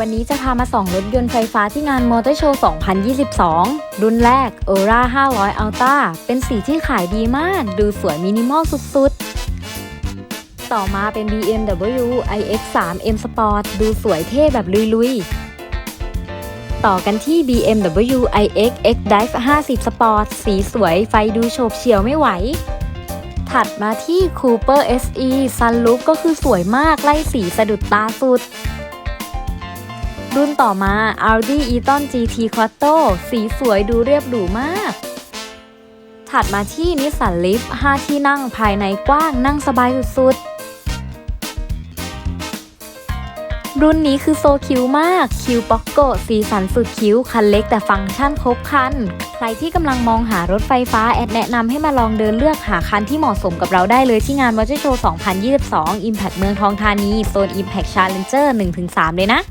วันนี้จะพามาส่องรถยนต์ไฟฟ้าที่งานมอเตอร์โชว์ 2022 รุ่นแรก Aura 500 Ultra เป็นสีที่ขายดีมาก ดูสวยมินิมอลสุดๆ ต่อมาเป็น BMW iX3 M Sport ดูสวยเท่แบบลุยๆ ต่อกันที่ BMW iX X Drive 50 Sport สีสวยไฟดูโฉบเฉี่ยวไม่ไหว ถัดมาที่ Cooper SE Sunroof ก็คือสวยมากไล่สีสะดุดตาสุด รุ่นต่อมา Audi e-tron GT Quattro สีสวยดูเรียบหรูมาก ถัดมาที่ Nissan Leaf 5ที่นั่งภายในกว้างนั่งสบายสุดๆ รุ่นนี้คือโซคิวมาก คิวป็อกโกสีสันสุดคิ้ว คันเล็กแต่ฟังก์ชันครบคัน ใครที่กำลังมองหารถไฟฟ้าแอดแนะนำให้มาลองเดินเลือกหาคันที่เหมาะสมกับเราได้เลยที่งาน Motor Show 2022 Impact เมืองทองธานี โซน Impact Challenger 1-3 เลยนะ